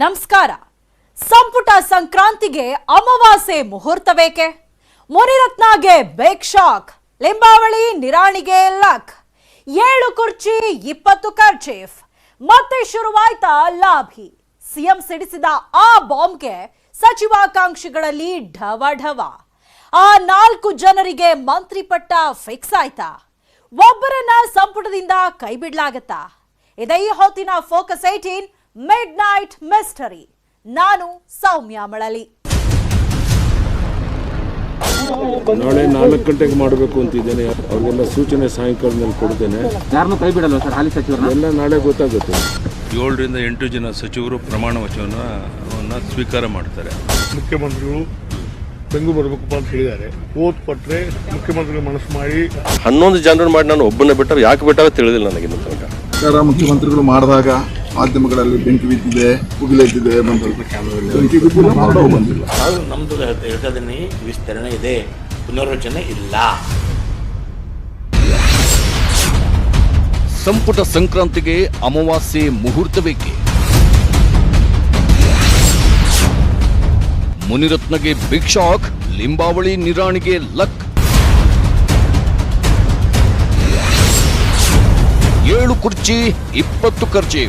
ನಮಸ್ಕಾರ. ಸಂಪುಟ ಸಂಕ್ರಾಂತಿಗೆ ಅಮಾವಾಸ್ಯೆ ಮುಹೂರ್ತ ಬೇಕೆ ಮುನಿರತ್ನಾಗೆ ಬೇಕ್ ಶಾಕ್, ಲಿಂಬಾವಳಿ ನಿರಾಣಿಗೆ ಲಕ್. ಏಳು ಕುರ್ಚಿ, ಇಪ್ಪತ್ತು ಕರ್ಚೀಫ್. ಮತ್ತೆ ಶುರುವಾಯ್ತಾ ಲಾಭಿ. ಸಿಎಂ ಸಿಡಿಸಿದ ಆ ಬಾಂಬ್ಗೆ ಸಚಿವಾಕಾಂಕ್ಷಿಗಳಲ್ಲಿ ಢವ ಢವ ಆ ನಾಲ್ಕು ಜನರಿಗೆ ಮಂತ್ರಿ ಪಟ್ಟ ಫಿಕ್ಸ್ ಆಯ್ತಾ? ಒಬ್ಬರನ್ನ ಸಂಪುಟದಿಂದ ಕೈ ಬಿಡ್ಲಾಗತ್ತಾ? ಇದೇ ಹೊತ್ತಿನ focus eighteen midnight mystery ನಾನು ಸೌಮ್ಯ ಮಳಲಿ. ನಾಳೆ ನಾಲ್ಕು ಗಂಟೆಗೆ ಮಾಡಬೇಕು ಅಂತಿದ್ದೇನೆ ಅವ್ರಿಗೆಲ್ಲ ಸೂಚನೆ ಸಾಯಂಕಾಲದಲ್ಲಿ ಕೊಡ್ತೇನೆ. ಯಾರನ್ನು ಕೈ ಬಿಡಲ್ಲ ಸರ್? ಹಾಲಿ ಸಚಿವರು ಎಲ್ಲ ನಾಳೆ ಗೊತ್ತಾಗುತ್ತೆ. ಏಳರಿಂದ ಎಂಟು ಜನ ಸಚಿವರು ಪ್ರಮಾಣ ವಚನವನ್ನು ಸ್ವೀಕಾರ ಮಾಡ್ತಾರೆ. ಮುಖ್ಯಮಂತ್ರಿಗಳು ಬೆಂಗು ಬರಬೇಕಪ್ಪ ಅಂತ ಹೇಳಿದ್ದಾರೆ. ಓದ್ ಕೊಟ್ರೆ ಮುಖ್ಯಮಂತ್ರಿಗಳು ಮನಸ್ಸು ಮಾಡಿ. ಹನ್ನೊಂದು ಜನರನ್ನು ಮಾಡಿ ನಾನು ಒಬ್ಬನೇ ಬಿಟ್ಟರೆ ಯಾಕೆ ಬಿಟ್ಟಾಗ ತಿಳಿದಿಲ್ಲ ನನಗೆ ಮುಖ್ಯಮಂತ್ರಿಗಳು ಮಾಡಿದಾಗ ಮಾಧ್ಯಮಗಳಲ್ಲಿ ಬೆಂಕಿ ಬಿದ್ದಿದೆ ಉಗಿಲೆದ್ದಿದೆ ಬೆಂಕಿ ಬಿದ್ದಿಲ್ಲ ಮಾಡೋ ಬಂದಿಲ್ಲ. ಅದು ನಮ್ಮದು ಹೇಳ್ತದೀನಿ ವಿಸ್ತರಣೆ ಇದೆ ಪುನರ್ರಚನೆ ಇಲ್ಲ. ಸಂಪುಟ ಸಂಕ್ರಾಂತಿಗೆ ಅಮಾವಾಸ್ಯೆ ಮುಹೂರ್ತ ಬೇಕೆ ಮುನಿರತ್ನಗೆ ಬಿಗ್ ಶಾಕ್ ಲಿಂಬಾವಳಿ ನಿರಾಣಿಗೆ ಲಕ್. ಏಳು ಕುರ್ಚಿ ಇಪ್ಪತ್ತು ಖರ್ಚಿ.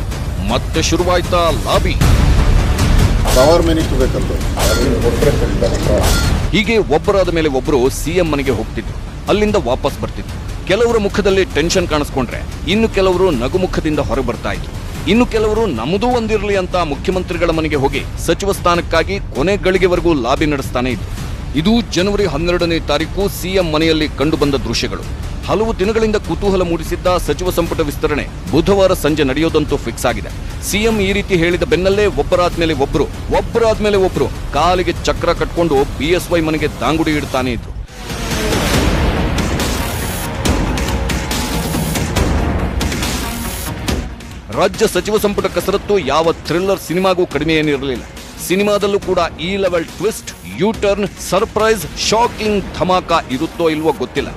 ಮತ್ತೆ ಶುರುವಾಯ್ತಾ ಲಾಬಿ? ಪವರ್ ಮಿನಿಟ್ ಬೇಕಂತ ಹೀಗೆ ಒಬ್ಬರಾದ ಮೇಲೆ ಒಬ್ಬರು ಸಿಎಂ ಮನೆಗೆ ಹೋಗ್ತಿದ್ರು. ಅಲ್ಲಿಂದ ವಾಪಸ್ ಬರ್ತಿದ್ರು. ಕೆಲವರ ಮುಖದಲ್ಲಿ ಟೆನ್ಷನ್ ಕಾಣಿಸ್ಕೊಂಡ್ರೆ ಇನ್ನು ಕೆಲವರು ನಗುಮುಖದಿಂದ ಹೊರಗೆ ಬರ್ತಾ ಇದ್ರು. ಇನ್ನು ಕೆಲವರು ನಮ್ಮದೂ ಒಂದಿರಲಿ ಅಂತ ಮುಖ್ಯಮಂತ್ರಿಗಳ ಮನೆಗೆ ಹೋಗಿ ಸಚಿವ ಸ್ಥಾನಕ್ಕಾಗಿ ಕೊನೆ ಗಳಿಗೆವರೆಗೂ ಲಾಬಿ ನಡೆಸ್ತಾನೆ ಇದ್ರು. ಇದು ಜನವರಿ ಹನ್ನೆರಡನೇ ತಾರೀಕು ಸಿಎಂ ಮನೆಯಲ್ಲಿ ಕಂಡುಬಂದ ದೃಶ್ಯಗಳು. ಹಲವು ದಿನಗಳಿಂದ ಕುತೂಹಲ ಮೂಡಿಸಿದ್ದ ಸಚಿವ ಸಂಪುಟ ವಿಸ್ತರಣೆ ಬುಧವಾರ ಸಂಜೆ ನಡೆಯೋದಂತೂ ಫಿಕ್ಸ್ ಆಗಿದೆ. ಸಿಎಂ ಈ ರೀತಿ ಹೇಳಿದ ಬೆನ್ನಲ್ಲೇ ಒಬ್ಬರಾದ್ಮೇಲೆ ಒಬ್ಬರಾದ ಒಬ್ಬರಾದ್ಮೇಲೆ ಒಬ್ಬರು ಕಾಲಿಗೆ ಚಕ್ರ ಕಟ್ಕೊಂಡು ಬಿಎಸ್ವೈ ಮನೆಗೆ ದಾಂಗುಡಿ ಇಡ್ತಾನೆ ಇದ್ರು. ರಾಜ್ಯ ಸಚಿವ ಸಂಪುಟ ಕಸರತ್ತು ಯಾವ ಥ್ರಿಲ್ಲರ್ ಸಿನಿಮಾಗೂ ಕಡಿಮೆ ಏನಿರಲಿಲ್ಲ. ಸಿನಿಮಾದಲ್ಲೂ ಕೂಡ ಈ level twist U turn surprise shocking dhamaka ಇರುತ್ತೋ ಇಲ್ವೋ ಗೊತ್ತಿಲ್ಲ.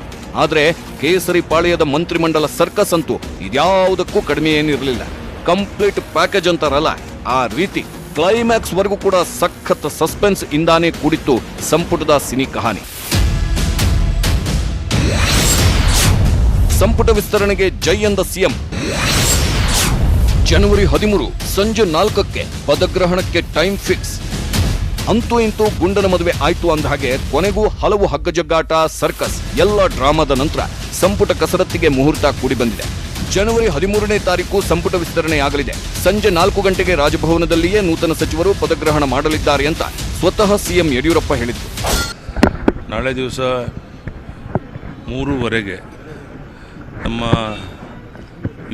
ಆದ್ರೆ ಕೇಸರಿ ಪಾಳ್ಯದ ಮಂತ್ರಿಮಂಡಲ ಸರ್ಕಸ್ ಅಂತೂ ಇದ್ಯಾವುದಕ್ಕೂ ಕಡಿಮೆ ಏನಿರಲಿಲ್ಲ. ಕಂಪ್ಲೀಟ್ ಪ್ಯಾಕೇಜ್ ಅಂತಾರಲ್ಲ, ಆ ರೀತಿ ಕ್ಲೈಮ್ಯಾಕ್ಸ್ ವರೆಗೂ ಕೂಡ ಸಖತ್ ಸಸ್ಪೆನ್ಸ್ ಇಂದಾನೇ ಕೂಡಿತ್ತು ಸಂಪುಟದ ಸಿನಿ ಕಹಾನಿ. ಸಂಪುಟ ವಿಸ್ತರಣೆಗೆ ಜೈ ಎಂದ ಸಿಎಂ. ಜನವರಿ ಹದಿಮೂರು ಸಂಜೆ ನಾಲ್ಕಕ್ಕೆ ಪದಗ್ರಹಣಕ್ಕೆ ಟೈಮ್ ಫಿಕ್ಸ್. ಅಂತೂ ಇಂತೂ ಗುಂಡನ ಮದುವೆ ಆಯ್ತು ಅಂದ ಹಾಗೆ ಕೊನೆಗೂ ಹಲವು ಹಗ್ಗಜಗ್ಗಾಟ, ಸರ್ಕಸ್, ಎಲ್ಲ ಡ್ರಾಮಾದ ನಂತರ ಸಂಪುಟ ಕಸರತ್ತಿಗೆ ಮುಹೂರ್ತ ಕೂಡಿ ಬಂದಿದೆ ಜನವರಿ ಹದಿಮೂರನೇ ತಾರೀಕು ಸಂಪುಟ ವಿಸ್ತರಣೆ ಆಗಲಿದೆ ಸಂಜೆ ನಾಲ್ಕು ಗಂಟೆಗೆ ರಾಜಭವನದಲ್ಲಿಯೇ ನೂತನ ಸಚಿವರು ಪದಗ್ರಹಣ ಮಾಡಲಿದ್ದಾರೆ ಅಂತ ಸ್ವತಃ ಸಿಎಂ ಯಡಿಯೂರಪ್ಪ ಹೇಳಿದರು. ನಾಳೆ ದಿವಸ ಮೂರುವರೆಗೆ ನಮ್ಮ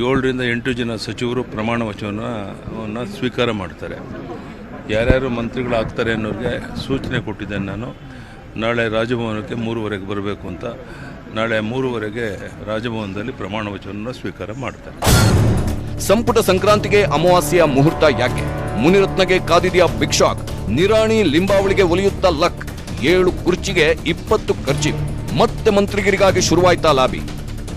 ಏಳರಿಂದ ಎಂಟು ಜನ ಸಚಿವರು ಪ್ರಮಾಣ ವಚನವನ್ನು ಸ್ವೀಕಾರ ಮಾಡ್ತಾರೆ. ಯಾರ್ಯಾರು ಮಂತ್ರಿಗಳಾಗ್ತಾರೆ ಅನ್ನೋರಿಗೆ ಸೂಚನೆ ಕೊಟ್ಟಿದ್ದೇನೆ ನಾನು. ನಾಳೆ ರಾಜಭವನಕ್ಕೆ ಮೂರುವರೆಗೆ ಬರಬೇಕು ಅಂತ ನಾಳೆ ಮೂರುವರೆಗೆ ರಾಜಭವನದಲ್ಲಿ ಪ್ರಮಾಣ ವಚನ ಸ್ವೀಕಾರ ಮಾಡ್ತಾರೆ. ಸಂಪುಟ ಸಂಕ್ರಾಂತಿಗೆ ಅಮಾವಾಸ್ಯೆಯ ಮುಹೂರ್ತ ಯಾಕೆ? ಮುನಿರತ್ನಗೆ ಕಾದಿದೆಯ ಬಿಗ್ ಶಾಕ್ ನಿರಾಣಿ ಲಿಂಬಾವಳಿಗೆ ಒಲಿಯುತ್ತಾ ಲಕ್? ಏಳು ಕುರ್ಚಿಗೆ ಇಪ್ಪತ್ತು ಖರ್ಚಿ ಮತ್ತೆ ಮಂತ್ರಿಗಿರಿಗಾಗಿ ಶುರುವಾಯ್ತಾ ಲಾಬಿ?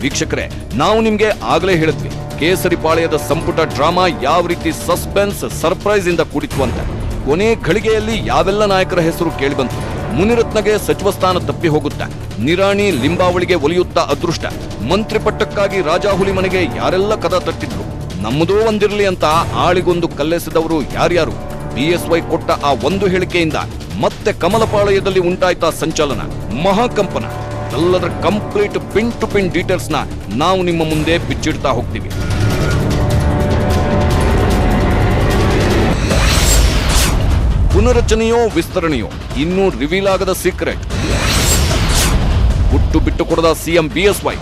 ವೀಕ್ಷಕರೇ, ನಾವು ನಿಮ್ಗೆ ಆಗಲೇ ಹೇಳಿದ್ವಿ, ಕೇಸರಿ ಪಾಳ್ಯದ ಸಂಪುಟ ಡ್ರಾಮಾ ಯಾವ ರೀತಿ ಸಸ್ಪೆನ್ಸ್, ಸರ್ಪ್ರೈಸ್ ಇಂದ ಕೂಡಿತ್ತು ಅಂತ. ಕೊನೆ ಘಳಿಗೆಯಲ್ಲಿ ಯಾವೆಲ್ಲ ನಾಯಕರ ಹೆಸರು ಕೇಳಿಬಂತು ಮುನಿರತ್ನಗೆ ಸಚಿವ ಸ್ಥಾನ ತಪ್ಪಿ ಹೋಗುತ್ತಾ. ನಿರಾಣಿ ಲಿಂಬಾವಳಿಗೆ ಒಲಿಯುತ್ತಾ ಅದೃಷ್ಟ. ಮಂತ್ರಿ ಪಟ್ಟಕ್ಕಾಗಿ ರಾಜಾಹುಲಿ ಮನೆಗೆ ಯಾರೆಲ್ಲ ಕದ ತಟ್ಟಿದ್ರು? ನಮ್ಮದೂ ಒಂದಿರಲಿ ಅಂತ ಆಳಿಗೊಂದು ಕಲ್ಲೆಸೆದವರು ಯಾರ್ಯಾರು? ಬಿಎಸ್ವೈ ಕೊಟ್ಟ ಆ ಒಂದು ಹೇಳಿಕೆಯಿಂದ ಮತ್ತೆ ಕಮಲಪಾಳಯದಲ್ಲಿ ಉಂಟಾಯ್ತಾ ಸಂಚಲನ. ಮಹಾಕಂಪನ. ಎಲ್ಲದರ ಕಂಪ್ಲೀಟ್ ಪಿನ್ ಟು ಪಿನ್ ಡೀಟೇಲ್ಸ್ನ ನಾವು ನಿಮ್ಮ ಮುಂದೆ ಬಿಚ್ಚಿಡ್ತಾ ಹೋಗ್ತೀವಿ. ಪುನರಚನೆಯೋ ವಿಸ್ತರಣೆಯೋ ಇನ್ನೂ ರಿವೀಲ್ ಆಗದ ಸೀಕ್ರೆಟ್. ಹುಟ್ಟು ಬಿಟ್ಟು ಕೊಡದ ಸಿಎಂ ಬಿಎಸ್ವೈ.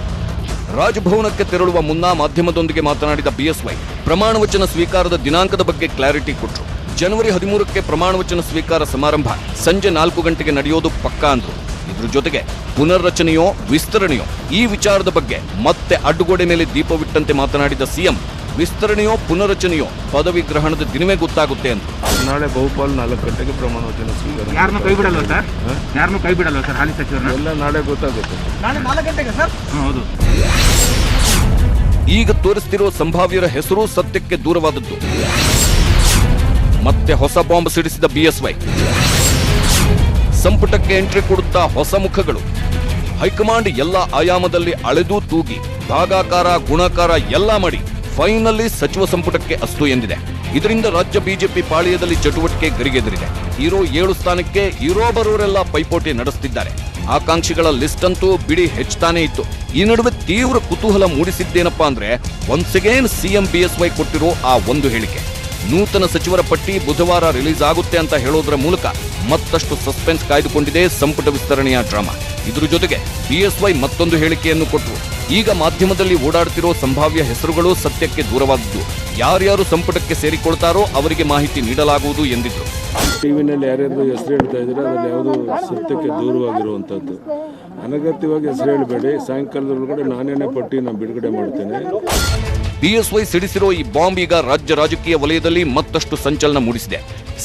ರಾಜಭವನಕ್ಕೆ ತೆರಳುವ ಮುನ್ನ ಮಾಧ್ಯಮದೊಂದಿಗೆ ಮಾತನಾಡಿದ ಬಿಎಸ್ವೈ, ಪ್ರಮಾಣ ವಚನ ಸ್ವೀಕಾರದ ದಿನಾಂಕದ ಬಗ್ಗೆ ಕ್ಲಾರಿಟಿ ಕೊಟ್ಟರು ಜನವರಿ ಹದಿಮೂರಕ್ಕೆ ಪ್ರಮಾಣ ವಚನ ಸ್ವೀಕಾರ ಸಮಾರಂಭ, ಸಂಜೆ ನಾಲ್ಕು ಗಂಟೆಗೆ ನಡೆಯೋದು ಪಕ್ಕಾ ಅಂದರು. ಇದ್ರ ಜೊತೆಗೆ ಪುನರ್ರಚನೆಯೋ ವಿಸ್ತರಣೆಯೋ ಈ ವಿಚಾರದ ಬಗ್ಗೆ ಮತ್ತೆ ಅಡ್ಡುಗೋಡೆ ಮೇಲೆ ದೀಪವಿಟ್ಟಂತೆ ಮಾತನಾಡಿದ ಸಿಎಂ ವಿಸ್ತರಣೆಯೋ ಪುನರಚನೆಯೋ ಪದವಿ ಗ್ರಹಣದ ದಿನವೇ ಗೊತ್ತಾಗುತ್ತೆ ಅಂತ. ನಾಳೆ ಬಹುಪಾಲು ನಾಲ್ಕು ಗಂಟೆಗೆ ಪ್ರಮಾಣ ವಚನ ಸ್ವೀಕಾರ ಯಾರನ್ನೂ ಕೈ ಬಿಡಲ್ವಾ ಸರ್? ಯಾರನ್ನು ಕೈ ಬಿಡಲ್ವಾ ಸರ್ ಹಾಲಿ ಸಚಿವರನ್ನ? ಎಲ್ಲ ನಾಳೆ ಗೊತ್ತಾಗುತ್ತೆ. ಹ್ಮ್, ಹೌದು. ಈಗ ತೋರಿಸ್ತಿರುವ ಸಂಭಾವ್ಯರ ಹೆಸರು ಸತ್ಯಕ್ಕೆ ದೂರವಾದದ್ದು. ಮತ್ತೆ ಹೊಸ ಬಾಂಬ್ ಸಿಡಿಸಿದ ಬಿಎಸ್ವೈ ಸಂಪುಟಕ್ಕೆ ಎಂಟ್ರಿ ಕೊಡುತ್ತಾ ಹೊಸ ಮುಖಗಳು. ಹೈಕಮಾಂಡ್ ಎಲ್ಲ ಆಯಾಮದಲ್ಲಿ ಅಳೆದು ತೂಗಿ ಭಾಗಾಕಾರ ಗುಣಾಕಾರ ಎಲ್ಲ ಮಾಡಿ ಫೈನಲಿ ಸಚಿವ ಸಂಪುಟಕ್ಕೆ ಅಸ್ತು ಎಂದಿದೆ. ಇದರಿಂದ ರಾಜ್ಯ ಬಿಜೆಪಿ ಪಾಳ್ಯದಲ್ಲಿ ಚಟುವಟಿಕೆ ಗರಿಗೆದರಿದೆ. ಇರೋ ಏಳು ಸ್ಥಾನಕ್ಕೆ ಇರೋ ಬರೋರೆಲ್ಲ ಪೈಪೋಟಿ ನಡೆಸುತ್ತಿದ್ದಾರೆ ಆಕಾಂಕ್ಷಿಗಳ ಲಿಸ್ಟ್ ಅಂತೂ ಬಿಡಿ ಹೆಚ್ಚುತ್ತಾನೆ ಇತ್ತು. ಈ ನಡುವೆ ತೀವ್ರ ಕುತೂಹಲ ಮೂಡಿಸಿದ್ದೇನಪ್ಪಾ ಅಂದ್ರೆ ಒನ್ಸ್ ಅಗೇನ್ ಸಿಎಂ ಬಿಎಸ್ವೈ ಕೊಟ್ಟಿರೋ ಆ ಒಂದು ಹೇಳಿಕೆ. ನೂತನ ಸಚಿವರ ಪಟ್ಟಿ ಬುಧವಾರ ರಿಲೀಸ್ ಆಗುತ್ತೆ ಅಂತ ಹೇಳೋದ್ರ ಮೂಲಕ ಮತ್ತಷ್ಟು ಸಸ್ಪೆನ್ಸ್ ಕಾಯ್ದುಕೊಂಡಿದೆ ಸಂಪುಟ ವಿಸ್ತರಣೆಯ ಡ್ರಾಮಾ. ಇದ್ರ ಜೊತೆಗೆ ಬಿಎಸ್ವೈ ಮತ್ತೊಂದು ಹೇಳಿಕೆಯನ್ನು ಕೊಟ್ಟರು ಈಗ ಮಾಧ್ಯಮದಲ್ಲಿ ಓಡಾಡ್ತಿರೋ ಸಂಭಾವ್ಯ ಹೆಸರುಗಳು ಸತ್ಯಕ್ಕೆ ದೂರವಾದದ್ದು ಯಾರ್ಯಾರು ಸಂಪುಟಕ್ಕೆ ಸೇರಿಕೊಳ್ತಾರೋ ಅವರಿಗೆ ಮಾಹಿತಿ ನೀಡಲಾಗುವುದು ಎಂದಿದ್ರು. ಟಿವಿನಲ್ಲಿ ಯಾರ್ಯಾರು ಹೆಸರು ಹೇಳ್ತಾ ಇದ್ರೆ ಅದರಲ್ಲಿ ಯಾವುದು ಸತ್ಯಕ್ಕೆ ದೂರವಾಗಿರುವಂಥದ್ದು. ಅನಗತ್ಯವಾಗಿ ಹೆಸರು ಹೇಳಬೇಡಿ, ಸಾಯಂಕಾಲದೊಳಗಡೆ ನಾನೇನೇ ಪಟ್ಟಿ ನಾನು ಬಿಡುಗಡೆ ಮಾಡ್ತೇನೆ. ಬಿಎಸ್ವೈ ಸಿಡಿಸಿರೋ ಈ ಬಾಂಬ್ ಈಗ ರಾಜ್ಯ ರಾಜಕೀಯ ವಲಯದಲ್ಲಿ ಮತ್ತಷ್ಟು ಸಂಚಲನ ಮೂಡಿಸಿದೆ.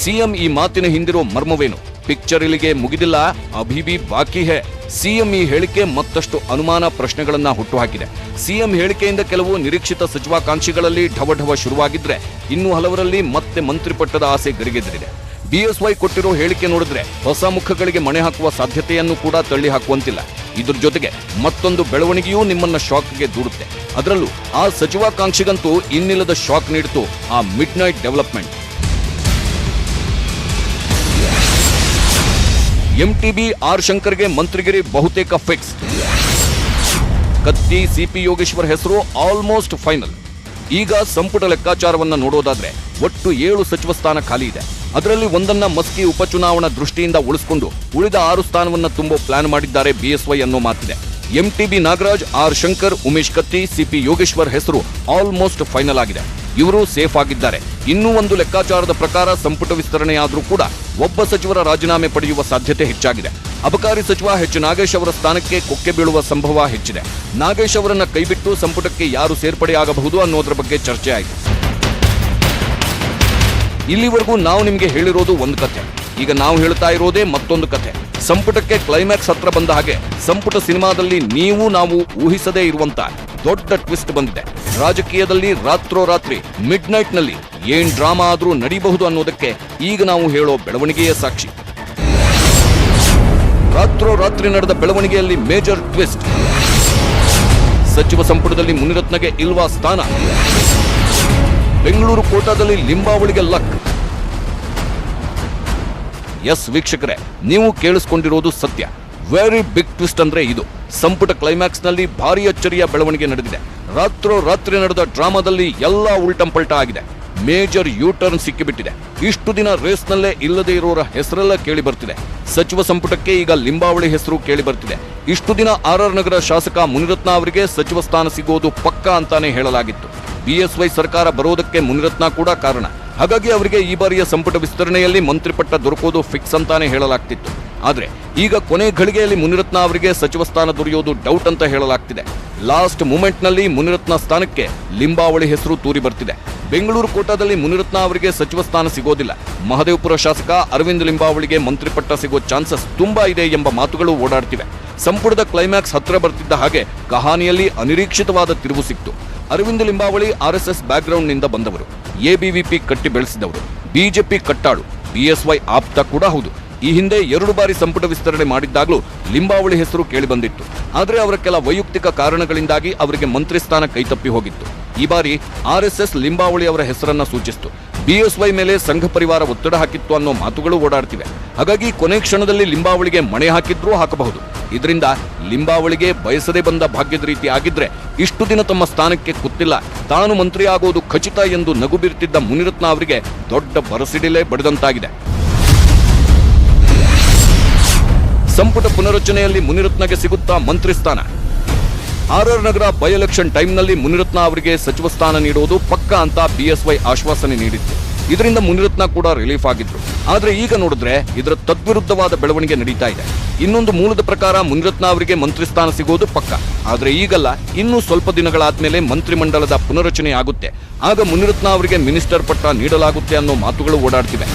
ಸಿಎಂ ಈ ಮಾತಿನ ಹಿಂದಿರೋ ಮರ್ಮವೇನು? ಪಿಕ್ಚರ್ ಇಲ್ಲಿಗೆ ಮುಗಿದಿಲ್ಲ, ಅಭಿಬಿ ಬಾಕಿ ಹೇ. ಸಿಎಂ ಈ ಹೇಳಿಕೆ ಮತ್ತಷ್ಟು ಅನುಮಾನ ಪ್ರಶ್ನೆಗಳನ್ನ ಹುಟ್ಟುಹಾಕಿದೆ. ಸಿಎಂ ಹೇಳಿಕೆಯಿಂದ ಕೆಲವು ನಿರೀಕ್ಷಿತ ಸಚಿವಾಕಾಂಕ್ಷಿಗಳಲ್ಲಿ ಢವಢವ ಶುರುವಾಗಿದ್ರೆ, ಇನ್ನು ಹಲವರಲ್ಲಿ ಮತ್ತೆ ಮಂತ್ರಿ ಪಟ್ಟದ ಆಸೆ ಗರಿಗೆದರಿದೆ. ಬಿಎಸ್ವೈ ಕೊಟ್ಟಿರೋ ಹೇಳಿಕೆ ನೋಡಿದ್ರೆ ಹೊಸ ಮುಖಗಳಿಗೆ ಮಣೆ ಹಾಕುವ ಸಾಧ್ಯತೆಯನ್ನು ಕೂಡ ತಳ್ಳಿ ಹಾಕುವಂತಿಲ್ಲ ಇದ್ರ ಜೊತೆಗೆ ಮತ್ತೊಂದು ಬೆಳವಣಿಗೆಯೂ ನಿಮ್ಮನ್ನ ಶಾಕ್ಗೆ ದೂಡುತ್ತೆ. ಅದರಲ್ಲೂ ಆ ಸಚಿವಾಕಾಂಕ್ಷಿಗಂತೂ ಇನ್ನಿಲ್ಲದ ಶಾಕ್ ನೀಡಿತು ಆ midnight development. MTB R ಶಂಕರ್ಗೆ ಮಂತ್ರಿಗಿರಿ ಬಹುತೇಕ ಫಿಕ್ಸ್. ಕತ್ತಿ ಸಿಪಿ ಯೋಗೇಶ್ವರ್ ಹೆಸರು ಆಲ್ಮೋಸ್ಟ್ ಫೈನಲ್. ಈಗ ಸಂಪುಟ ಲೆಕ್ಕಾಚಾರವನ್ನ ನೋಡೋದಾದ್ರೆ ಒಟ್ಟು ಏಳು ಸಚಿವ ಸ್ಥಾನ ಖಾಲಿ ಇದೆ. ಅದರಲ್ಲಿ ಒಂದನ್ನ ಮಸ್ಕಿ ಉಪಚುನಾವಣಾ ದೃಷ್ಟಿಯಿಂದ ಉಳಿಸಿಕೊಂಡು ಉಳಿದ ಆರು ಸ್ಥಾನವನ್ನ ತುಂಬೋ ಪ್ಲಾನ್ ಮಾಡಿದ್ದಾರೆ ಬಿಎಸ್ವೈ ಅನ್ನೋ ಮಾತಿದೆ. MTB Nagaraj, R Shankar, Umesh Katti CP Yogeshwar ಹೆಸರು ಆಲ್ಮೋಸ್ಟ್ ಫೈನಲ್ ಆಗಿದೆ. ಇವರು ಸೇಫ್ ಆಗಿದ್ದಾರೆ. ಇನ್ನೂ ಒಂದು ಲೆಕ್ಕಾಚಾರದ ಪ್ರಕಾರ ಸಂಪುಟ ವಿಸ್ತರಣೆಯಾದರೂ ಕೂಡ ಒಬ್ಬ ಸಚಿವರ ರಾಜೀನಾಮೆ ಪಡೆಯುವ ಸಾಧ್ಯತೆ ಹೆಚ್ಚಾಗಿದೆ. ಅಬಕಾರಿ ಸಚಿವ ಎಚ್ ನಾಗೇಶ್ ಅವರ ಸ್ಥಾನಕ್ಕೆ ಕೊಕ್ಕೆ ಬೀಳುವ ಸಂಭವ ಹೆಚ್ಚಿದೆ. ನಾಗೇಶ್ ಅವರನ್ನ ಕೈಬಿಟ್ಟು ಸಂಪುಟಕ್ಕೆ ಯಾರು ಸೇರ್ಪಡೆಯಾಗಬಹುದು ಅನ್ನೋದ್ರ ಬಗ್ಗೆ ಚರ್ಚೆ ಆಯಿತು. ಇಲ್ಲಿವರೆಗೂ ನಾವು ನಿಮಗೆ ಹೇಳಿರೋದು ಒಂದು ಕಥೆ. ಈಗ ನಾವು ಹೇಳ್ತಾ ಇರೋದೇ ಮತ್ತೊಂದು ಕಥೆ. ಸಂಪುಟಕ್ಕೆ ಕ್ಲೈಮ್ಯಾಕ್ಸ್ ಹತ್ರ ಬಂದ ಹಾಗೆ ಸಂಪುಟ ಸಿನಿಮಾದಲ್ಲಿ ನೀವು ನಾವು ಊಹಿಸದೇ ಇರುವಂತ ದೊಡ್ಡ ಟ್ವಿಸ್ಟ್ ಬಂದಿದೆ. ರಾಜಕೀಯದಲ್ಲಿ ರಾತ್ರೋರಾತ್ರಿ ಮಿಡ್ ನೈಟ್ನಲ್ಲಿ ಏನ್ ಡ್ರಾಮಾ ಆದರೂ ನಡೀಬಹುದು ಅನ್ನೋದಕ್ಕೆ ಈಗ ನಾವು ಹೇಳೋ ಬೆಳವಣಿಗೆಯ ಸಾಕ್ಷಿ. ರಾತ್ರೋರಾತ್ರಿ ನಡೆದ ಬೆಳವಣಿಗೆಯಲ್ಲಿ ಮೇಜರ್ ಟ್ವಿಸ್ಟ್. ಸಚಿವ ಸಂಪುಟದಲ್ಲಿ ಮುನಿರತ್ನಗೆ ಇಲ್ವಾ ಸ್ಥಾನ? ಬೆಂಗಳೂರು ಕೋಟಾದಲ್ಲಿ ಲಿಂಬಾವಳಿಗೆ ಲಕ್. ಎಸ್ ವೀಕ್ಷಕರೇ, ನೀವು ಕೇಳಿಸ್ಕೊಂಡಿರೋದು ಸತ್ಯ. ವೆರಿ ಬಿಗ್ ಟ್ವಿಸ್ಟ್ ಅಂದ್ರೆ ಇದು. ಸಂಪುಟ ಕ್ಲೈಮ್ಯಾಕ್ಸ್ನಲ್ಲಿ ಭಾರಿ ಅಚ್ಚರಿಯ ಬೆಳವಣಿಗೆ ನಡೆದಿದೆ. ರಾತ್ರೋ ರಾತ್ರಿ ನಡೆದ ಡ್ರಾಮಾದಲ್ಲಿ ಎಲ್ಲ ಉಲ್ಟಂಪಲ್ಟ ಆಗಿದೆ ಮೇಜರ್ ಯೂ ಟರ್ನ್ ಸಿಕ್ಕಿಬಿಟ್ಟಿದೆ. ಇಷ್ಟು ದಿನ ರೇಸ್ನಲ್ಲೇ ಇಲ್ಲದೆ ಇರೋರ ಹೆಸರೆಲ್ಲ ಕೇಳಿ ಬರ್ತಿದೆ ಸಚಿವ ಸಂಪುಟಕ್ಕೆ ಈಗ ಲಿಂಬಾವಳಿ ಹೆಸರು ಕೇಳಿ ಬರ್ತಿದೆ ಇಷ್ಟು ದಿನ ಆರ್ ಆರ್ ನಗರ ಶಾಸಕ ಮುನಿರತ್ನ ಅವರಿಗೆ ಸಚಿವ ಸ್ಥಾನ ಸಿಗೋದು ಪಕ್ಕಾ ಅಂತಾನೆ ಹೇಳಲಾಗಿತ್ತು. ಬಿಎಸ್ವೈ ಸರ್ಕಾರ ಬರೋದಕ್ಕೆ ಮುನಿರತ್ನ ಕೂಡ ಕಾರಣ. ಹಾಗಾಗಿ ಅವರಿಗೆ ಈ ಬಾರಿಯ ಸಂಪುಟ ವಿಸ್ತರಣೆಯಲ್ಲಿ ಮಂತ್ರಿಪಟ್ಟ ದೊರಕೋದು ಫಿಕ್ಸ್ ಅಂತಾನೆ ಹೇಳಲಾಗ್ತಿತ್ತು. ಆದ್ರೆ ಈಗ ಕೊನೆ ಘಳಿಗೆಯಲ್ಲಿ ಮುನಿರತ್ನ ಅವರಿಗೆ ಸಚಿವ ಸ್ಥಾನ ದೊರೆಯೋದು ಡೌಟ್ ಅಂತ ಹೇಳಲಾಗ್ತಿದೆ. ಲಾಸ್ಟ್ ಮೂಮೆಂಟ್ನಲ್ಲಿ ಮುನಿರತ್ನ ಸ್ಥಾನಕ್ಕೆ ಲಿಂಬಾವಳಿ ಹೆಸರು ತೂರಿ ಬರ್ತಿದೆ. ಬೆಂಗಳೂರು ಕೋಟಾದಲ್ಲಿ ಮುನಿರತ್ನ ಅವರಿಗೆ ಸಚಿವ ಸ್ಥಾನ ಸಿಗೋದಿಲ್ಲ. ಮಹದೇವಪುರ ಶಾಸಕ ಅರವಿಂದ್ ಲಿಂಬಾವಳಿಗೆ ಮಂತ್ರಿ ಪಟ್ಟ ಸಿಗೋ ಚಾನ್ಸಸ್ ತುಂಬಾ ಇದೆ ಎಂಬ ಮಾತುಗಳು ಓಡಾಡ್ತಿವೆ. ಸಂಪುಟದ ಕ್ಲೈಮ್ಯಾಕ್ಸ್ ಹತ್ತಿರ ಬರ್ತಿದ್ದ ಹಾಗೆ ಕಹಾನಿಯಲ್ಲಿ ಅನಿರೀಕ್ಷಿತವಾದ ತಿರುವು ಸಿಕ್ತು. ಅರವಿಂದ್ ಲಿಂಬಾವಳಿ ಆರ್ಎಸ್ಎಸ್ ಬ್ಯಾಕ್ಗ್ರೌಂಡ್ನಿಂದ ಬಂದವರು. ಎಬಿವಿಪಿ ಕಟ್ಟಿ ಬೆಳೆಸಿದವರು. ಬಿಜೆಪಿ ಕಟ್ಟಾಳು. ಬಿಎಸ್ವೈ ಆಪ್ತ ಕೂಡ ಹೌದು. ಈ ಹಿಂದೆ ಎರಡು ಬಾರಿ ಸಂಪುಟ ವಿಸ್ತರಣೆ ಮಾಡಿದ್ದಾಗಲೂ ಲಿಂಬಾವಳಿ ಹೆಸರು ಕೇಳಿಬಂದಿತ್ತು. ಆದರೆ ಅವರ ಕೆಲ ವೈಯಕ್ತಿಕ ಕಾರಣಗಳಿಂದಾಗಿ ಅವರಿಗೆ ಮಂತ್ರಿ ಸ್ಥಾನ ಕೈತಪ್ಪಿ ಹೋಗಿತ್ತು. ಈ ಬಾರಿ ಆರ್ಎಸ್ಎಸ್ ಲಿಂಬಾವಳಿ ಅವರ ಹೆಸರನ್ನ ಸೂಚಿಸಿತು. ಬಿಎಸ್ವೈ ಮೇಲೆ ಸಂಘ ಪರಿವಾರ ಒತ್ತಡ ಹಾಕಿತ್ತು ಅನ್ನೋ ಮಾತುಗಳು ಓಡಾಡ್ತಿವೆ. ಹಾಗಾಗಿ ಕೊನೆ ಕ್ಷಣದಲ್ಲಿ ಲಿಂಬಾವಳಿಗೆ ಮಣೆ ಹಾಕಿದ್ರೂ ಹಾಕಬಹುದು. ಇದರಿಂದ ಲಿಂಬಾವಳಿಗೆ ಬಯಸದೇ ಬಂದ ಭಾಗ್ಯದ ರೀತಿ ಆಗಿದ್ರೆ ಇಷ್ಟು ದಿನ ತಮ್ಮ ಸ್ಥಾನಕ್ಕೆ ಕುತ್ತಿಲ್ಲ ತಾನು ಮಂತ್ರಿ ಆಗೋದು ಖಚಿತ ಎಂದು ನಗು ಮುನಿರತ್ನ ಅವರಿಗೆ ದೊಡ್ಡ ಬರಸಿಡಿಲೇ ಬಡಿದಂತಾಗಿದೆ. ಸಂಪುಟ ಪುನರಚನೆಯಲ್ಲಿ ಮುನಿರತ್ನಗೆ ಸಿಗುತ್ತಾ ಮಂತ್ರಿ ಸ್ಥಾನ. R R Nagar by election ಟೈಮ್ನಲ್ಲಿ ಮುನಿರತ್ನ ಅವರಿಗೆ ಸಚಿವ ಸ್ಥಾನ ನೀಡುವುದು ಪಕ್ಕ ಅಂತ ಬಿಎಸ್ವೈ ಆಶ್ವಾಸನೆ ನೀಡಿತ್ತು. ಇದರಿಂದ ಮುನಿರತ್ನ ಕೂಡ ರಿಲೀಫ್ ಆಗಿದ್ರು. ಆದರೆ ಈಗ ನೋಡಿದ್ರೆ ಇದರ ತದ್ವಿರುದ್ಧವಾದ ಬೆಳವಣಿಗೆ ನಡೀತಾ ಇದೆ. ಇನ್ನೊಂದು ಮೂಲದ ಪ್ರಕಾರ ಮುನಿರತ್ನ ಅವರಿಗೆ ಮಂತ್ರಿ ಸ್ಥಾನ ಸಿಗೋದು ಪಕ್ಕ. ಆದರೆ ಈಗಲ್ಲ, ಇನ್ನೂ ಸ್ವಲ್ಪ ದಿನಗಳಾದ್ಮೇಲೆ ಮಂತ್ರಿಮಂಡಲದ ಪುನರಚನೆ ಆಗುತ್ತೆ. ಆಗ ಮುನಿರತ್ನ ಅವರಿಗೆ ಮಿನಿಸ್ಟರ್ ಪಟ್ಟ ನೀಡಲಾಗುತ್ತೆ ಅನ್ನೋ ಮಾತುಗಳು ಓಡಾಡ್ತಿವೆ.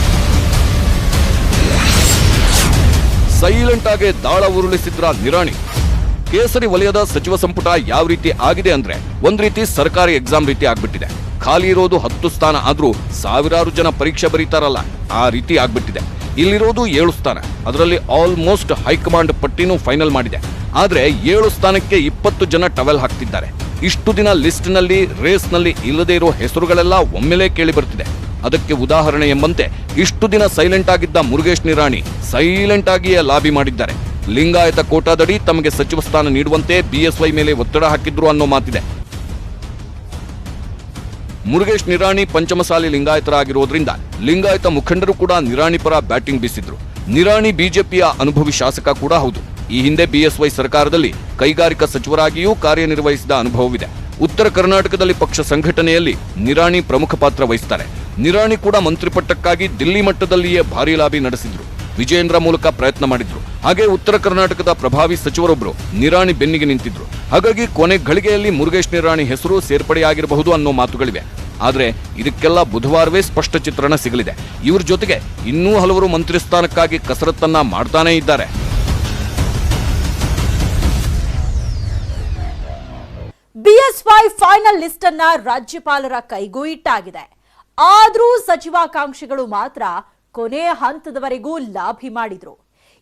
ಸೈಲೆಂಟ್ ಆಗಿ ದಾಳ ಉರುಳಿಸಿದ್ರ ನಿರಾಣಿ. ಕೇಸರಿ ವಲಯದ ಸಚಿವ ಸಂಪುಟ ಯಾವ ರೀತಿ ಆಗಿದೆ ಅಂದ್ರೆ ಒಂದ್ ರೀತಿ ಸರ್ಕಾರಿ ಎಕ್ಸಾಮ್ ರೀತಿ ಆಗ್ಬಿಟ್ಟಿದೆ. ಖಾಲಿ ಇರೋದು ಹತ್ತು ಸ್ಥಾನ ಆದ್ರೂ ಸಾವಿರಾರು ಜನ ಪರೀಕ್ಷೆ ಬರೀತಾರಲ್ಲ, ಆ ರೀತಿ ಆಗ್ಬಿಟ್ಟಿದೆ. ಇಲ್ಲಿರೋದು ಏಳು ಸ್ಥಾನ, ಅದರಲ್ಲಿ ಆಲ್ಮೋಸ್ಟ್ ಹೈಕಮಾಂಡ್ ಪಟ್ಟಿನೂ ಫೈನಲ್ ಮಾಡಿದೆ. ಆದ್ರೆ ಏಳು ಸ್ಥಾನಕ್ಕೆ ಇಪ್ಪತ್ತು ಜನ ಟವೆಲ್ ಹಾಕ್ತಿದ್ದಾರೆ. ಇಷ್ಟು ದಿನ ಲಿಸ್ಟ್ನಲ್ಲಿ ರೇಸ್ನಲ್ಲಿ ಇಲ್ಲದೇ ಇರೋ ಹೆಸರುಗಳೆಲ್ಲ ಒಮ್ಮೆಲೇ ಕೇಳಿ ಬರ್ತಿದೆ. ಅದಕ್ಕೆ ಉದಾಹರಣೆ ಎಂಬಂತೆ ಇಷ್ಟು ದಿನ ಸೈಲೆಂಟ್ ಆಗಿದ್ದ ಮುರುಗೇಶ್ ನಿರಾಣಿ ಸೈಲೆಂಟ್ ಆಗಿಯೇ ಲಾಬಿ ಮಾಡಿದ್ದಾರೆ. ಲಿಂಗಾಯತ ಕೋಟಾದಡಿ ತಮಗೆ ಸಚಿವ ಸ್ಥಾನ ನೀಡುವಂತೆ ಬಿಎಸ್ವೈ ಮೇಲೆ ಒತ್ತಡ ಹಾಕಿದ್ರು ಅನ್ನೋ ಮಾತಿದೆ. ಮುರುಗೇಶ್ ನಿರಾಣಿ ಪಂಚಮಸಾಲಿ ಲಿಂಗಾಯತರಾಗಿರೋದ್ರಿಂದ ಲಿಂಗಾಯತ ಮುಖಂಡರು ಕೂಡ ನಿರಾಣಿ ಪರ ಬ್ಯಾಟಿಂಗ್ ಬೀಸಿದ್ರು. ನಿರಾಣಿ ಬಿಜೆಪಿಯ ಅನುಭವಿ ಶಾಸಕ ಕೂಡ ಹೌದು. ಈ ಹಿಂದೆ ಬಿಎಸ್ವೈ ಸರ್ಕಾರದಲ್ಲಿ ಕೈಗಾರಿಕಾ ಸಚಿವರಾಗಿಯೂ ಕಾರ್ಯನಿರ್ವಹಿಸಿದ ಅನುಭವವಿದೆ. ಉತ್ತರ ಕರ್ನಾಟಕದಲ್ಲಿ ಪಕ್ಷ ಸಂಘಟನೆಯಲ್ಲಿ ನಿರಾಣಿ ಪ್ರಮುಖ ಪಾತ್ರ ವಹಿಸ್ತಾರೆ. ನಿರಾಣಿ ಕೂಡ ಮಂತ್ರಿ ಪಟ್ಟಕ್ಕಾಗಿ ದಿಲ್ಲಿ ಮಟ್ಟದಲ್ಲಿಯೇ ಭಾರಿ ಲಾಬಿ ನಡೆಸಿದ್ರು. ವಿಜಯೇಂದ್ರ ಮೂಲಕ ಪ್ರಯತ್ನ ಮಾಡಿದ್ರು. ಹಾಗೆ ಉತ್ತರ ಕರ್ನಾಟಕದ ಪ್ರಭಾವಿ ಸಚಿವರೊಬ್ಬರು ನಿರಾಣಿ ಬೆನ್ನಿಗೆ ನಿಂತಿದ್ರು. ಹಾಗಾಗಿ ಕೊನೆ ಘಳಿಗೆಯಲ್ಲಿ ಮುರುಗೇಶ್ ನಿರಾಣಿ ಹೆಸರು ಸೇರ್ಪಡೆಯಾಗಿರಬಹುದು ಅನ್ನೋ ಮಾತುಗಳಿವೆ. ಆದರೆ ಇದಕ್ಕೆಲ್ಲ ಬುಧವಾರವೇ ಸ್ಪಷ್ಟ ಚಿತ್ರಣ ಸಿಗಲಿದೆ. ಇವ್ರ ಜೊತೆಗೆ ಇನ್ನೂ ಹಲವರು ಮಂತ್ರಿ ಸ್ಥಾನಕ್ಕಾಗಿ ಕಸರತ್ತನ್ನ ಮಾಡ್ತಾನೇ ಇದ್ದಾರೆ. ಬಿಎಸ್ವೈ ಫೈನಲ್ ಲಿಸ್ಟ್ ಅನ್ನ ರಾಜ್ಯಪಾಲರ ಕೈಗೂ ಇಟ್ಟಾಗಿದೆ. ಆದ್ರೂ ಸಚಿವಾಕಾಂಕ್ಷಿಗಳು ಮಾತ್ರ ಕೊನೆ ಹಂತದವರೆಗೂ ಲಾಭಿ ಮಾಡಿದ್ರು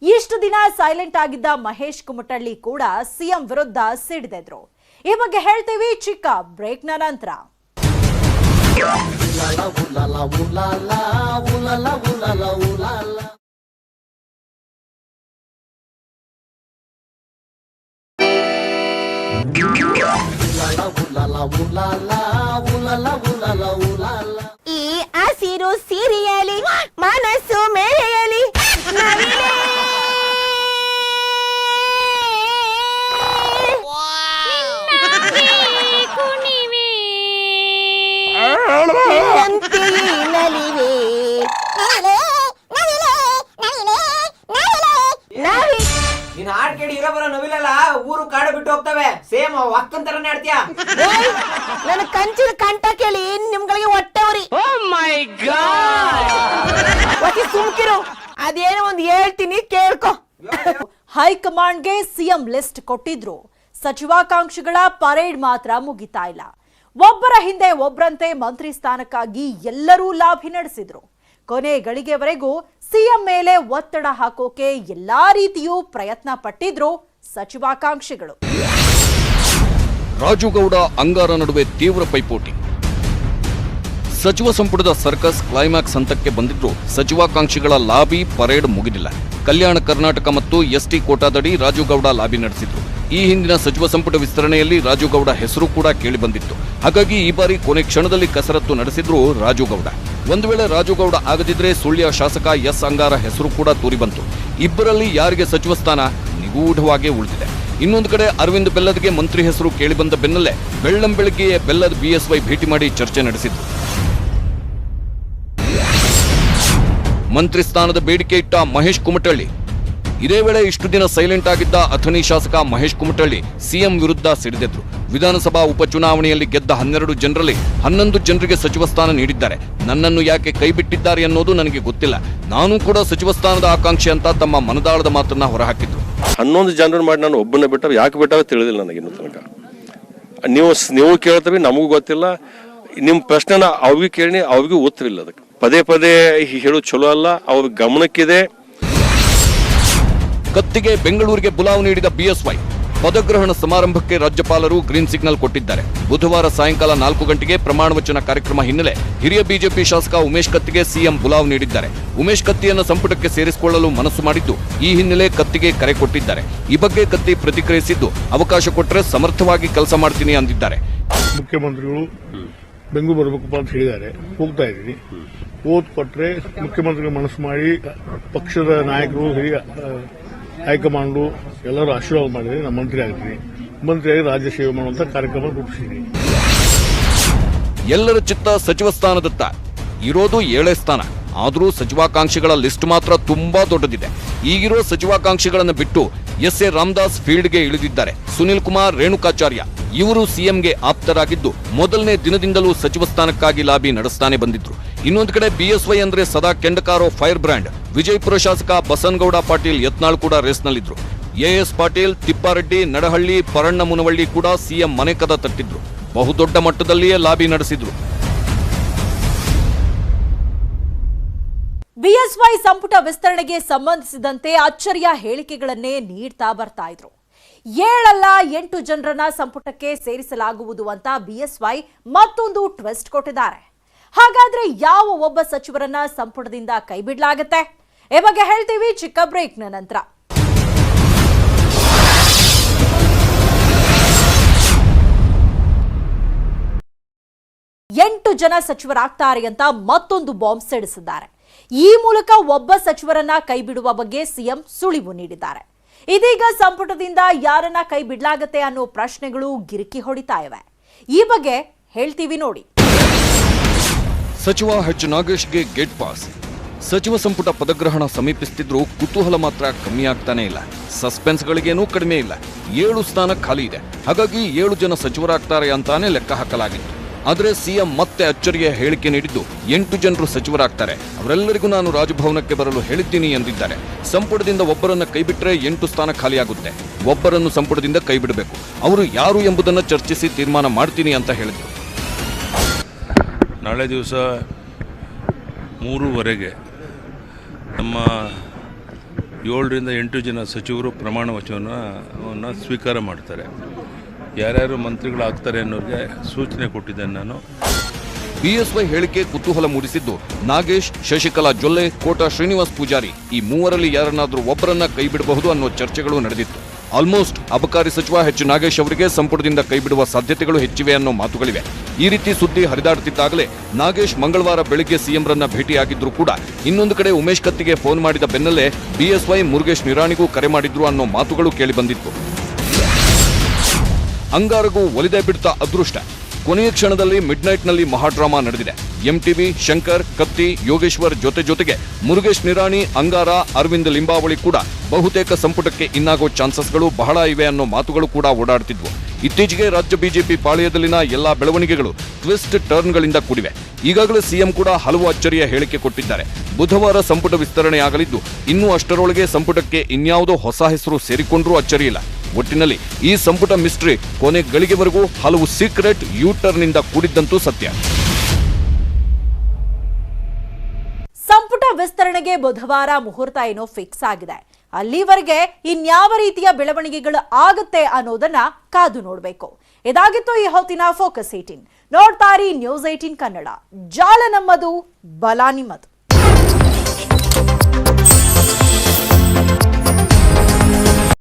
ಇಷ್ಟು ದಿನ ಸೈಲೆಂಟ್ ಆಗಿದ್ದ ಮಹೇಶ್ ಕುಮಟಳ್ಳಿ ಕೂಡ ಸಿಎಂ ವಿರುದ್ಧ ಸಿಡಿದೆದ್ರು ಈ ಬಗ್ಗೆ ಹೇಳ್ತೀವಿ ಚಿಕ್ಕ ಬ್ರೇಕ್ನ ನಂತರ ಈ ಹಸಿರು ಸಿರಿಯಲಿ ಮನಸ್ಸು ಕೇಳಿ ಇರೋ ಬರೋ ನವಿಲಲ್ಲ ಊರು ಕಾಡು ಬಿಟ್ಟು ಹೋಗ್ತವೆ. ಸೇಮ್ ಅಕ್ಕನ್ ತರ ನಡ್ತೀಯ ನನ್ನ ಕಂಚಿನ ಕಂಠ ಕೇಳಿ ನಿಮ್ಗಳಿಗೆ ಹೊಟ್ಟೆ ಉರಿ. ಗಾಡ್. ಸುಮ್ಕಿರು. ಅದೇನೋ ಒಂದ್ ಹೇಳ್ತೀನಿ ಕೇಳ್ಕೊ. ಹೈಕಮಾಂಡ್ಗೆ ಸಿಎಂ ಲಿಸ್ಟ್ ಕೊಟ್ಟಿದ್ರು. ಸಚಿವಾಕಾಂಕ್ಷಿಗಳ ಪರೇಡ್ ಮಾತ್ರ ಮುಗಿತಾ ಇಲ್ಲ. ಒಬ್ಬರ ಹಿಂದೆ ಒಬ್ಬರಂತೆ ಮಂತ್ರಿ ಸ್ಥಾನಕ್ಕಾಗಿ ಎಲ್ಲರೂ ಲಾಭಿ ನಡೆಸಿದ್ರು. ಕೊನೆ ಗಳಿಗೆವರೆಗೂ ಸಿಎಂ ಮೇಲೆ ಒತ್ತಡ ಹಾಕೋಕೆ ಎಲ್ಲಾ ರೀತಿಯೂ ಪ್ರಯತ್ನ ಪಟ್ಟಿದ್ರು ಸಚಿವಾಕಾಂಕ್ಷಿಗಳು. ರಾಜುಗೌಡ ಅಂಗಾರ ನಡುವೆ ತೀವ್ರ ಪೈಪೋಟಿ. ಸಚಿವ ಸಂಪುಟದ ಸರ್ಕಸ್ ಕ್ಲೈಮ್ಯಾಕ್ಸ್ ಹಂತಕ್ಕೆ ಬಂದಿದ್ರು ಸಚಿವಾಕಾಂಕ್ಷಿಗಳ ಲಾಬಿ ಪರೇಡ್ ಮುಗಿದಿಲ್ಲ. ಕಲ್ಯಾಣ ಕರ್ನಾಟಕ ಮತ್ತು ಎಸ್ಟಿ ಕೋಟಾದಡಿ ರಾಜುಗೌಡ ಲಾಬಿ ನಡೆಸಿದ್ರು. ಈ ಹಿಂದಿನ ಸಚಿವ ಸಂಪುಟ ವಿಸ್ತರಣೆಯಲ್ಲಿ ರಾಜುಗೌಡ ಹೆಸರು ಕೂಡ ಕೇಳಿಬಂದಿತ್ತು ಹಾಗಾಗಿ ಈ ಬಾರಿ ಕೊನೆ ಕ್ಷಣದಲ್ಲಿ ಕಸರತ್ತು ನಡೆಸಿದ್ರು ರಾಜುಗೌಡ. ಒಂದು ವೇಳೆ ರಾಜುಗೌಡ ಆಗದಿದ್ರೆ ಸುಳ್ಯ ಶಾಸಕ ಎಸ್ ಅಂಗಾರ ಹೆಸರು ಕೂಡ ತೂರಿಬಂತು ಇಬ್ಬರಲ್ಲಿ ಯಾರಿಗೆ ಸಚಿವ ಸ್ಥಾನ ನಿಗೂಢವಾಗೇ ಉಳಿದಿದೆ. ಇನ್ನೊಂದು ಕಡೆ ಅರವಿಂದ್ ಬೆಲ್ಲದ್ಗೆ ಮಂತ್ರಿ ಹೆಸರು ಕೇಳಿಬಂದ ಬೆನ್ನಲ್ಲೇ ಬೆಳ್ಳಂ ಬೆಳಗ್ಗೆಯೇ ಬೆಲ್ಲದ್ ಬಿಎಸ್ವೈ ಭೇಟಿ ಮಾಡಿ ಚರ್ಚೆ ನಡೆಸಿದ್ರು. ಮಂತ್ರಿ ಸ್ಥಾನದ ಬೇಡಿಕೆ ಇಟ್ಟ ಮಹೇಶ್ ಕುಮಟಳ್ಳಿ ಇದೇ ವೇಳೆ ಇಷ್ಟು ದಿನ ಸೈಲೆಂಟ್ ಆಗಿದ್ದ ಅಥಣಿ ಶಾಸಕ ಮಹೇಶ್ ಕುಮಟಳ್ಳಿ ಸಿಎಂ ವಿರುದ್ಧ ಸಿಡಿದೆದ್ರು. ವಿಧಾನಸಭಾ ಉಪಚುನಾವಣೆಯಲ್ಲಿ ಗೆದ್ದ ಹನ್ನೆರಡು ಜನರಲ್ಲಿ ಹನ್ನೊಂದು ಜನರಿಗೆ ಸಚಿವ ಸ್ಥಾನ ನೀಡಿದ್ದಾರೆ. ನನ್ನನ್ನು ಯಾಕೆ ಕೈಬಿಟ್ಟಿದ್ದಾರೆ ಅನ್ನೋದು ನನಗೆ ಗೊತ್ತಿಲ್ಲ. ನಾನು ಕೂಡ ಸಚಿವ ಸ್ಥಾನದ ಆಕಾಂಕ್ಷೆ ಅಂತ ತಮ್ಮ ಮನದಾಳದ ಮಾತನ್ನ ಹೊರಹಾಕಿದ್ರು. ಹನ್ನೊಂದು ಜನರನ್ನು ಮಾಡಿ ನಾನು ಒಬ್ಬನ ಬಿಟ್ಟರೆ ಯಾಕೆ ಬಿಟ್ಟಾಗ ತಿಳಿದಿಲ್ಲ ನನಗೆ ಇನ್ನೂ ತನಕ. ನೀವು ನೀವು ಕೇಳ್ತೀವಿ ನಮಗೂ ಗೊತ್ತಿಲ್ಲ. ನಿಮ್ಮ ಪ್ರಶ್ನೆನ ಅವ್ರಿಗೆ ಕೇಳಿ, ಅವ್ರಿಗೂ ಉತ್ತರ ಇಲ್ಲ ಅದಕ್ಕೆ. ಪದೇ ಪದೇ ಹೇಳೋದು ಚಲೋ ಅಲ್ಲ, ಅವ್ರ ಗಮನಕ್ಕಿದೆ. ಕತ್ತಿಗೆ ಬೆಂಗಳೂರಿಗೆ ಬುಲಾವ್ ನೀಡಿದ ಬಿಎಸ್ವೈ ಪದಗ್ರಹಣ ಸಮಾರಂಭಕ್ಕೆ ರಾಜ್ಯಪಾಲರು ಗ್ರೀನ್ ಸಿಗ್ನಲ್ ಕೊಟ್ಟಿದ್ದಾರೆ. ಬುಧವಾರ ಸಾಯಂಕಾಲ ನಾಲ್ಕು ಗಂಟೆಗೆ ಪ್ರಮಾಣ ವಚನ ಕಾರ್ಯಕ್ರಮ ಹಿನ್ನೆಲೆ ಹಿರಿಯ ಬಿಜೆಪಿ ಶಾಸಕ ಉಮೇಶ್ ಕತ್ತಿಗೆ ಸಿಎಂ ಬುಲಾವ್ ನೀಡಿದ್ದಾರೆ. ಉಮೇಶ್ ಕತ್ತಿಯನ್ನು ಸಂಪುಟಕ್ಕೆ ಸೇರಿಸಿಕೊಳ್ಳಲು ಮನಸ್ಸು ಮಾಡಿದ್ದು, ಈ ಹಿನ್ನೆಲೆ ಕತ್ತಿಗೆ ಕರೆ ಕೊಟ್ಟಿದ್ದಾರೆ. ಈ ಬಗ್ಗೆ ಕತ್ತಿ ಪ್ರತಿಕ್ರಿಯಿಸಿದ್ದು, ಅವಕಾಶ ಕೊಟ್ಟರೆ ಸಮರ್ಥವಾಗಿ ಕೆಲಸ ಮಾಡ್ತೀನಿ ಅಂದಿದ್ದಾರೆ. ಮುಖ್ಯಮಂತ್ರಿಗಳು ಬೆಂಗಳೂರು ಬರಬೇಕಪ್ಪ ಅಂತ ಹೇಳಿದ್ದಾರೆ. ಹೋಗ್ತಾ ಇದ್ದೀನಿ. ಓದ್ ಕೊಟ್ರೆ ಮುಖ್ಯಮಂತ್ರಿಗಳು ಮನಸ್ಸು ಮಾಡಿ, ಪಕ್ಷದ ನಾಯಕರು, ಹಿರಿಯ ಹೈಕಮಾಂಡು ಎಲ್ಲರೂ ಆಶೀರ್ವಾದ ಮಾಡಿದ್ರೆ ನಮ್ಮ ಮಂತ್ರಿ ಆಗ್ತೀನಿ ಮಂತ್ರಿಯಾಗಿ ರಾಜ್ಯ ಸೇವೆ ಮಾಡುವಂತ ಕಾರ್ಯಕ್ರಮ ರೂಪಿಸಿದ್ದೀನಿ ಎಲ್ಲರ ಚಿತ್ತ ಸಚಿವ ಸ್ಥಾನದತ್ತ. ಇರೋದು ಏಳೇ ಸ್ಥಾನ. ಆದರೂ ಸಚಿವಾಕಾಂಕ್ಷಿಗಳ ಲಿಸ್ಟ್ ಮಾತ್ರ ತುಂಬಾ ದೊಡ್ಡದಿದೆ. ಈಗಿರೋ ಸಚಿವಾಕಾಂಕ್ಷಿಗಳನ್ನು ಬಿಟ್ಟು ಎಸ್ ಎ ರಾಮದಾಸ್ ಫೀಲ್ಡ್ಗೆ ಇಳಿದಿದ್ದಾರೆ. ಸುನಿಲ್ ಕುಮಾರ್ ರೇಣುಕಾಚಾರ್ಯ. ಇವರು ಸಿಎಂಗೆ ಆಪ್ತರಾಗಿದ್ದು ಮೊದಲನೇ ದಿನದಿಂದಲೂ ಸಚಿವ ಸ್ಥಾನಕ್ಕಾಗಿ ಲಾಬಿ ನಡೆಸ್ತಾನೆ ಬಂದಿದ್ರು. ಇನ್ನೊಂದು ಕಡೆ ಬಿಎಸ್ವೈ ಅಂದ್ರೆ ಸದಾ ಕೆಂಡಕಾರೋ ಫೈರ್ ಬ್ರ್ಯಾಂಡ್. ವಿಜಯಪುರ ಶಾಸಕ ಬಸನ್ಗೌಡ ಪಾಟೀಲ್ ಯತ್ನಾಳ್ ಕೂಡ ರೇಸ್ನಲ್ಲಿದ್ರು. ಎಎಸ್ ಪಾಟೀಲ್, ತಿಪ್ಪಾರೆಡ್ಡಿ, ನಡಹಳ್ಳಿ, ಪರಣ್ಣ ಮುನವಳ್ಳಿ ಕೂಡ ಸಿಎಂ ಮನೆ ಕದ ತಟ್ಟಿದ್ರು. ಬಹುದೊಡ್ಡ ಮಟ್ಟದಲ್ಲಿಯೇ ಲಾಬಿ ನಡೆಸಿದ್ರು. ಬಿಎಸ್ವೈ ಸಂಪುಟ ವಿಸ್ತರಣೆಗೆ ಸಂಬಂಧಿಸಿದಂತೆ ಅಚ್ಚರಿಯ ಹೇಳಿಕೆಗಳನ್ನೇ ನೀಡ್ತಾ ಬರ್ತಾ ಇದ್ರು. ಏಳಲ್ಲ ಎಂಟು ಜನರನ್ನ ಸಂಪುಟಕ್ಕೆ ಸೇರಿಸಲಾಗುವುದು ಅಂತ ಬಿಎಸ್ವೈ ಮತ್ತೊಂದು ಟ್ವಿಸ್ಟ್ ಕೊಟ್ಟಿದ್ದಾರೆ. ಹಾಗಾದ್ರೆ ಯಾವ ಒಬ್ಬ ಸಚಿವರನ್ನ ಸಂಪುಟದಿಂದ ಕೈಬಿಡ್ಲಾಗತ್ತೆ? ಈ ಬಗ್ಗೆ ಹೇಳ್ತೀವಿ ಚಿಕ್ಕ ಬ್ರೇಕ್ನ ನಂತರ. ಎಂಟು ಜನ ಸಚಿವರಾಗ್ತಾರೆ ಅಂತ ಮತ್ತೊಂದು ಬಾಂಬ್ ಸಿಡಿಸಿದ್ದಾರೆ. ಈ ಮೂಲಕ ಒಬ್ಬ ಸಚಿವರನ್ನ ಕೈಬಿಡುವ ಬಗ್ಗೆ ಸಿಎಂ ಸುಳಿವು ನೀಡಿದ್ದಾರೆ. ಇದೀಗ ಸಂಪುಟದಿಂದ ಯಾರನ್ನ ಕೈ ಬಿಡಲಾಗತ್ತೆ ಅನ್ನೋ ಪ್ರಶ್ನೆಗಳು ಗಿರಿಕಿ ಹೊಡಿತಾ ಇವೆ. ಈ ಬಗ್ಗೆ ಹೇಳ್ತೀವಿ ನೋಡಿ. ಸಚಿವ ಹೆಚ್ ನಾಗೇಶ್ಗೆ ಗೇಟ್ ಪಾಸ್. ಸಚಿವ ಸಂಪುಟ ಪದಗ್ರಹಣ ಸಮೀಪಿಸುತ್ತಿದ್ರೂ ಕುತೂಹಲ ಮಾತ್ರ ಕಮ್ಮಿ ಆಗ್ತಾನೆ ಇಲ್ಲ. ಸಸ್ಪೆನ್ಸ್ಗಳಿಗೇನೂ ಕಡಿಮೆ ಇಲ್ಲ. ಏಳು ಸ್ಥಾನ ಖಾಲಿ ಇದೆ. ಹಾಗಾಗಿ ಏಳು ಜನ ಸಚಿವರಾಗ್ತಾರೆ ಅಂತಾನೆ ಲೆಕ್ಕ ಹಾಕಲಾಗಿತ್ತು. ಆದರೆ ಸಿಎಂ ಮತ್ತೆ ಅಚ್ಚರಿಯ ಹೇಳಿಕೆ ನೀಡಿದ್ದು ಎಂಟು ಜನರು ಸಚಿವರಾಗ್ತಾರೆ. ಅವರೆಲ್ಲರಿಗೂ ನಾನು ರಾಜಭವನಕ್ಕೆ ಬರಲು ಹೇಳಿದ್ದೀನಿ ಎಂದಿದ್ದಾರೆ. ಸಂಪುಟದಿಂದ ಒಬ್ಬರನ್ನ ಕೈಬಿಟ್ರೆ ಎಂಟು ಸ್ಥಾನ ಖಾಲಿಯಾಗುತ್ತೆ. ಒಬ್ಬರನ್ನು ಸಂಪುಟದಿಂದ ಕೈಬಿಡಬೇಕು. ಅವರು ಯಾರು ಎಂಬುದನ್ನು ಚರ್ಚಿಸಿ ತೀರ್ಮಾನ ಮಾಡ್ತೀನಿ ಅಂತ ಹೇಳಿದರು. ನಾಳೆ ದಿವಸ ಮೂರುವರೆಗೆ ನಮ್ಮ ಏಳರಿಂದ ಎಂಟು ಜನ ಸಚಿವರು ಪ್ರಮಾಣ ವಚನವನ್ನು ಸ್ವೀಕಾರ ಮಾಡ್ತಾರೆ. ಯಾರ್ಯಾರು ಮಂತ್ರಿಗಳಾಗ್ತಾರೆ ಅನ್ನೋರಿಗೆ ಸೂಚನೆ ಕೊಟ್ಟಿದ್ದೇನೆ ನಾನು. ಬಿಎಸ್ವೈ ಹೇಳಿಕೆ ಕುತೂಹಲ ಮೂಡಿಸಿದ್ದು ನಾಗೇಶ್, ಶಶಿಕಲಾ ಜೊಲ್ಲೆ, ಕೋಟ ಶ್ರೀನಿವಾಸ್ ಪೂಜಾರಿ ಈ ಮೂವರಲ್ಲಿ ಯಾರನ್ನಾದರೂ ಒಬ್ಬರನ್ನ ಕೈಬಿಡಬಹುದು ಅನ್ನೋ ಚರ್ಚೆಗಳು ನಡೆದಿತ್ತು. ಆಲ್ಮೋಸ್ಟ್ ಅಬಕಾರಿ ಸಚಿವ ಎಚ್ ನಾಗೇಶ್ ಅವರಿಗೆ ಸಂಪುಟದಿಂದ ಕೈಬಿಡುವ ಸಾಧ್ಯತೆಗಳು ಹೆಚ್ಚಿವೆ ಅನ್ನೋ ಮಾತುಗಳಿವೆ. ಈ ರೀತಿ ಸುದ್ದಿ ಹರಿದಾಡುತ್ತಿದ್ದಾಗಲೇ ನಾಗೇಶ್ ಮಂಗಳವಾರ ಬೆಳಿಗ್ಗೆ ಸಿಎಂರನ್ನ ಭೇಟಿಯಾಗಿದ್ರು ಕೂಡ ಇನ್ನೊಂದು ಕಡೆ ಉಮೇಶ್ ಕತ್ತಿಗೆ ಫೋನ್ ಮಾಡಿದ ಬೆನ್ನಲ್ಲೇ ಬಿಎಸ್ವೈ ಮುರುಗೇಶ್ ನಿರಾಣಿಗೂ ಕರೆ ಮಾಡಿದ್ರು ಅನ್ನೋ ಮಾತುಗಳು ಕೇಳಿಬಂದಿತ್ತು ಅಂಗಾರಗೂ ಒಲಿದೆ ಬಿಡ್ತಾ ಅದೃಷ್ಟ. ಕೊನೆಯ ಕ್ಷಣದಲ್ಲಿ ಮಿಡ್ನಲ್ಲಿ ಮಹಾಡ್ರಾಮಾ ನಡೆದಿದೆ. ಎಂಟಿವಿ, ಶಂಕರ್, ಕತ್ತಿ, ಯೋಗೇಶ್ವರ್ ಜೊತೆ ಜೊತೆಗೆ ಮುರುಗೇಶ್ ನಿರಾಣಿ, ಅಂಗಾರ, ಅರವಿಂದ್ ಲಿಂಬಾವಳಿ ಕೂಡ ಬಹುತೇಕ ಸಂಪುಟಕ್ಕೆ ಇನ್ನಾಗೋ ಚಾನ್ಸಸ್ಗಳು ಬಹಳ ಇವೆ ಅನ್ನೋ ಮಾತುಗಳು ಕೂಡ ಓಡಾಡ್ತಿದ್ವು. ಇತ್ತೀಚೆಗೆ ರಾಜ್ಯ ಬಿಜೆಪಿ ಪಾಳ್ಯದಲ್ಲಿನ ಎಲ್ಲಾ ಬೆಳವಣಿಗೆಗಳು ಟ್ವಿಸ್ಟ್ ಟರ್ನ್ಗಳಿಂದ ಕೂಡಿವೆ. ಈಗಾಗಲೇ ಸಿಎಂ ಕೂಡ ಹಲವು ಅಚ್ಚರಿಯ ಹೇಳಿಕೆ ಕೊಟ್ಟಿದ್ದಾರೆ. ಬುಧವಾರ ಸಂಪುಟ ವಿಸ್ತರಣೆಯಾಗಲಿದ್ದು, ಇನ್ನೂ ಅಷ್ಟರೊಳಗೆ ಸಂಪುಟಕ್ಕೆ ಇನ್ಯಾವುದೋ ಹೊಸ ಹೆಸರು ಸೇರಿಕೊಂಡ್ರೂ ಅಚ್ಚರಿಯಿಲ್ಲ ಒಟ್ಟಿನಲ್ಲಿ ಈ ಸಂಪುಟ ಮಿಸ್ಟ್ರಿ ಕೊನೆ ಗಳಿಗೆವರೆಗೂ ಹಲವು ಸೀಕ್ರೆಟ್ ಯೂ ಟರ್ನ್ನಿಂದ ಕೂಡಿದ್ದಂತೂ ಸತ್ಯ. ಸಂಪುಟ ವಿಸ್ತರಣೆಗೆ ಬುಧವಾರ ಮುಹೂರ್ತ ಏನೋ ಫಿಕ್ಸ್ ಆಗಿದೆ. ಅಲ್ಲಿವರೆಗೆ ಇನ್ಯಾವ ರೀತಿಯ ಬೆಳವಣಿಗೆಗಳು ಆಗುತ್ತೆ ಅನ್ನೋದನ್ನ ಕಾದು ನೋಡಬೇಕು. ಇದಾಗಿತ್ತು ಈ ಹೊತ್ತಿನ ಫೋಕಸ್ ಏಟೀನ್ ನೋಡ್ತಾರಿ ನ್ಯೂಸ್ ಏಟೀನ್ ಕನ್ನಡ. ಜಾಲ ನಮ್ಮದು, ಬಲ